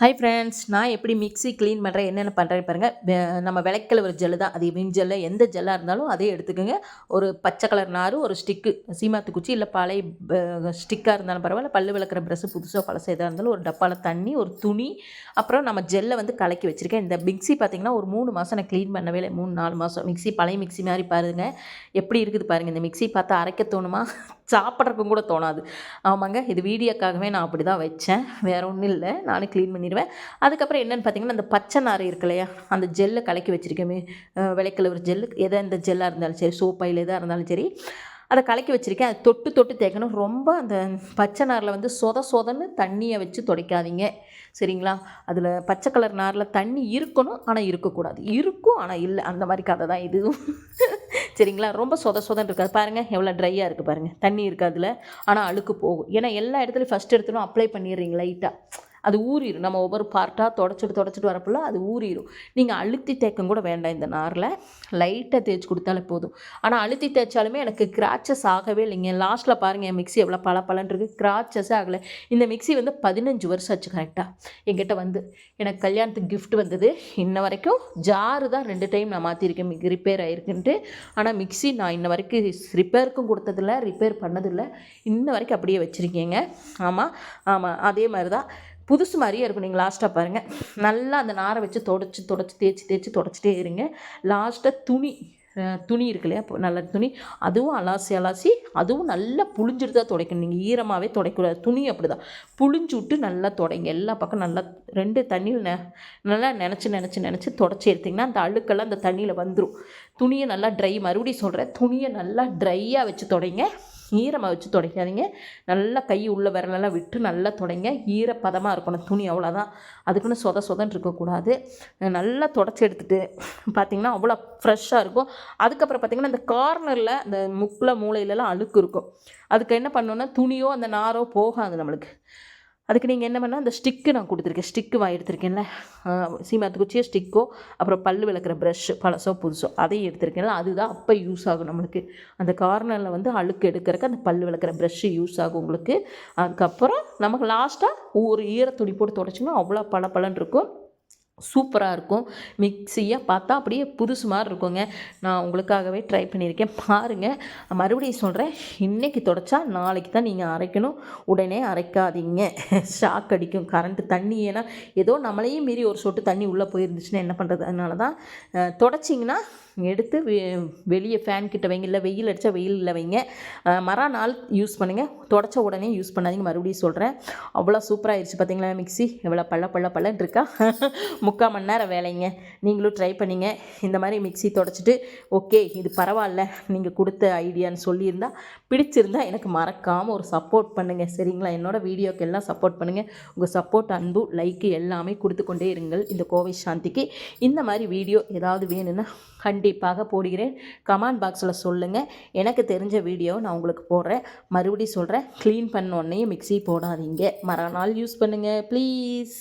Hi friends நான் எப்படி mixie clean பண்ணுறேன் என்னென்ன பண்ணுறேன் பாருங்கள் நம்ம விளக்கில் ஒரு ஜெல்லு தான். அது விம் ஜெல்லு எந்த ஜெல்லாக இருந்தாலும் அதே எடுத்துக்கோங்க. ஒரு பச்சை கலர் நார் ஒரு ஸ்டிக்கு சீமாத்து குச்சி இல்லை பழைய ஸ்டிக்காக இருந்தாலும் பரவாயில்ல. பல்லு விளக்குற ப்ரெஷ்ஷு புதுசாக பழசு எதாக இருந்தாலும் ஒரு டப்பாவில் தண்ணி ஒரு துணி அப்புறம் நம்ம ஜெல்லை வந்து கலக்கி வச்சுருக்கேன். இந்த மிக்ஸி பார்த்திங்கன்னா ஒரு மூணு மாதம் நான் க்ளீன் பண்ணவே இல்லை. மூணு நாலு மாதம் மிக்ஸி பழைய மிக்ஸி மாதிரி பாருங்க. எப்படி இருக்குது பாருங்கள் இந்த மிக்ஸி பார்த்தா அரைக்க தோணுமா? சாப்பிட்றக்கும் கூட தோணாது. ஆமாங்க இது வீடியோக்காகவே நான் அப்படி தான் வச்சேன். வேறு ஒன்றும் இல்லை. நானும் க்ளீன் பண்ணிடுவேன். அதுக்கப்புறம் என்னென்னு பார்த்தீங்கன்னா அந்த பச்சை நார் இருக்கு இல்லையா? அந்த ஜெல்லை கலக்கி வச்சுருக்கேன். விளக்கில் ஒரு ஜெல்லு எதை இந்த ஜெல்லாக இருந்தாலும் சரி சோப்பாயில் எதாக இருந்தாலும் சரி அதை கலக்கி வச்சுருக்கேன். அதை தொட்டு தொட்டு தேய்க்கணும். ரொம்ப அந்த பச்சை நாரில் வந்து சொத சொதன்னு தண்ணியை வச்சு துடைக்காதீங்க. சரிங்களா? அதில் பச்சை கலர் நாரில் தண்ணி இருக்கணும் ஆனால் இருக்கக்கூடாது. இருக்கும் ஆனால் இல்லை. அந்த மாதிரி கதை தான் இதுவும். சரிங்களா? ரொம்ப சொத சொதன்னு இருக்காது பாருங்கள் எவ்வளோ ட்ரையாக இருக்குது பாருங்கள் தண்ணி இருக்காதுல ஆனால் அழுக்கு போகும். ஏன்னா எல்லா இடத்துலையும் ஃபஸ்ட் எடுத்துடும் அப்ளை பண்ணிடுறீங்க லைட்டாக அது ஊறிடும் நம்ம ஒவ்வொரு பார்ட்டாக தொடச்சிட்டு தொடச்சிட்டு வரப்போல அது ஊறிடும் நீங்கள் அழுத்தி தேய்க்கம் கூட வேண்டாம் இந்த நாரில். லைட்டாக தேய்ச்சி கொடுத்தாலே போதும். ஆனால் அழுத்தி தேய்ச்சாலுமே எனக்கு கிராச்சஸ் ஆகவே இல்லைங்க. லாஸ்ட்டில் பாருங்கள் என் மிக்ஸி எவ்வளோ பல பலன்றது இருக்குது கிராச்சஸே ஆகலை. இந்த மிக்ஸி வந்து பதினஞ்சு வருஷம் ஆச்சு கரெக்டாக என்கிட்ட வந்து. எனக்கு கல்யாணத்துக்கு கிஃப்ட் வந்தது. இன்ன வரைக்கும் ஜாரு தான் ரெண்டு டைம் நான் மாற்றிருக்கேன் ரிப்பேர் ஆயிருக்குன்ட்டு. ஆனால் மிக்ஸி நான் இன்ன வரைக்கும் ரிப்பேருக்கும் கொடுத்ததில்ல ரிப்பேர் பண்ணதில்லை. இன்ன வரைக்கும் அப்படியே வச்சுருக்கேங்க. ஆமாம் ஆமாம் அதே மாதிரி தான் புதுசு மாதிரியே இருக்கும். நீங்கள் லாஸ்ட்டாக பாருங்கள் நல்லா அந்த நாரை வச்சு தொடச்சி தொடச்சி தேய்ச்சி தேய்ச்சி தொடச்சிட்டே இருங்க. லாஸ்ட்டாக துணி துணி இருக்கு இல்லையா? நல்ல துணி. அதுவும் அலாசி அலாசி. அதுவும் நல்லா புழிஞ்சிட்டு தான் துடைக்கணும். நீங்கள் ஈரமாகவே துடைக்கூடாது துணி அப்படி தான் புழிஞ்சு விட்டு நல்லா துடைங்க. எல்லா பக்கம் நல்லா ரெண்டு தண்ணியில் நெ நல்லா நினச்சி நினச்சி நினச்சி தொடச்சி எடுத்திங்கன்னா அந்த அழுக்கெல்லாம் அந்த தண்ணியில் வந்துடும் துணியை நல்லா ட்ரை மறுபடியும் சொல்கிறேன் துணியை நல்லா ட்ரையாக வச்சு துடைங்க. ஈரமாக வச்சு துடைக்காதீங்க. நல்லா கை உள்ள விரலெல்லாம் விட்டு நல்லா துடைங்க. ஈரப்பதமாக இருக்கணும் துணி அவ்வளோதான் அதுக்குன்னு சொத சொதன்னு இருக்கக்கூடாது. நல்லா தொடச்சி எடுத்துகிட்டு பார்த்தீங்கன்னா அவ்வளோ ஃப்ரெஷ்ஷாக இருக்கும். அதுக்கப்புறம் பார்த்தீங்கன்னா இந்த கார்னரில் அந்த முக்கில் மூலையிலலாம் அழுக்கு இருக்கும். அதுக்கு என்ன பண்ணணுன்னா துணியோ அந்த நாரோ போகாது நம்மளுக்கு. அதுக்கு நீங்கள் என்ன பண்ணால் அந்த ஸ்டிக்கு நான் கொடுத்துருக்கேன். ஸ்டிக்கு வாங்கி எடுத்திருக்கேன்ல. சீமாத்து குச்சியோ ஸ்டிக்கோ அப்புறம் பல் விளக்குற ப்ரஷ்ஷு பழசோ புதுசோ அதையும் எடுத்திருக்கேன்ல. அதுதான் அப்போ யூஸ் ஆகும் நம்மளுக்கு. அந்த கார்னரில் வந்து அழுக்கு எடுக்கிறக்கு அந்த பல் விளக்குற ப்ரஷ்ஷு யூஸ் ஆகும் உங்களுக்கு. அதுக்கப்புறம் நமக்கு லாஸ்ட்டாக ஒரு ஈரத்துணி போட்டு தொடச்சிங்கன்னா அவ்வளோ பளபளன்னு இருக்கும். சூப்பராக இருக்கும். மிக்ஸியாக பார்த்தா அப்படியே புதுசு மாதிரி இருக்குங்க. நான் உங்களுக்காகவே ட்ரை பண்ணியிருக்கேன். பாருங்கள் மறுபடியும் சொல்கிறேன் இன்றைக்கி தொடச்சா நாளைக்கு தான் நீங்கள் அரைக்கணும். உடனே அரைக்காதீங்க. ஷாக் அடிக்கும். கரண்ட்டு தண்ணி. ஏன்னா ஏதோ நம்மளையும் மீறி ஒரு சொட்டு தண்ணி உள்ளே போயிருந்துச்சுன்னா என்ன பண்ணுறது அதனால தான் தொடச்சிங்கன்னா எடுத்து வெ- வெளியே ஃபேன் கிட்ட வைங்க இல்லை வெயில் அடித்தா வெயிலில் வைங்க. அஹ், மறுநாள் யூஸ் பண்ணுங்கள் தொடச்ச உடனே யூஸ் பண்ணாதீங்க மறுபடியும் சொல்கிறேன் அவ்வளோ சூப்பராக ஆயிடுச்சு பார்த்தீங்களா மிக்ஸி? எவ்வளோ பள்ள பள்ள பள்ளன்னு இருக்கா? முக்கால் மணி நேரம் வேலைங்க. நீங்களும் ட்ரை பண்ணிங்க. இந்த மாதிரி மிக்ஸி தொடச்சிட்டு ஓகே இது பரவாயில்ல. நீங்கள் கொடுத்த ஐடியான்னு சொல்லியிருந்தால் பிடிச்சிருந்தா எனக்கு மறக்காமல் ஒரு சப்போர்ட் பண்ணுங்கள் சரிங்களா? என்னோடய வீடியோக்கு எல்லாம் சப்போர்ட் பண்ணுங்கள் உங்கள் சப்போர்ட் அன்பு லைக்கு எல்லாமே கொடுத்து கொண்டே இருங்கள். இந்த கோவை சாந்திக்கு. இந்த மாதிரி வீடியோ ஏதாவது வேணும்னா கண்டிப்பாக கண்டிப்பாக போடுகிறேன். கமெண்ட் பாக்ஸில் சொல்லுங்கள் எனக்கு தெரிஞ்ச வீடியோ நான் உங்களுக்கு போடுறேன். மறுபடியும் சொல்கிறேன் க்ளீன் பண்ண உடனே மிக்ஸி போடாதீங்க. மறுநாள் யூஸ் பண்ணுங்கள் ப்ளீஸ்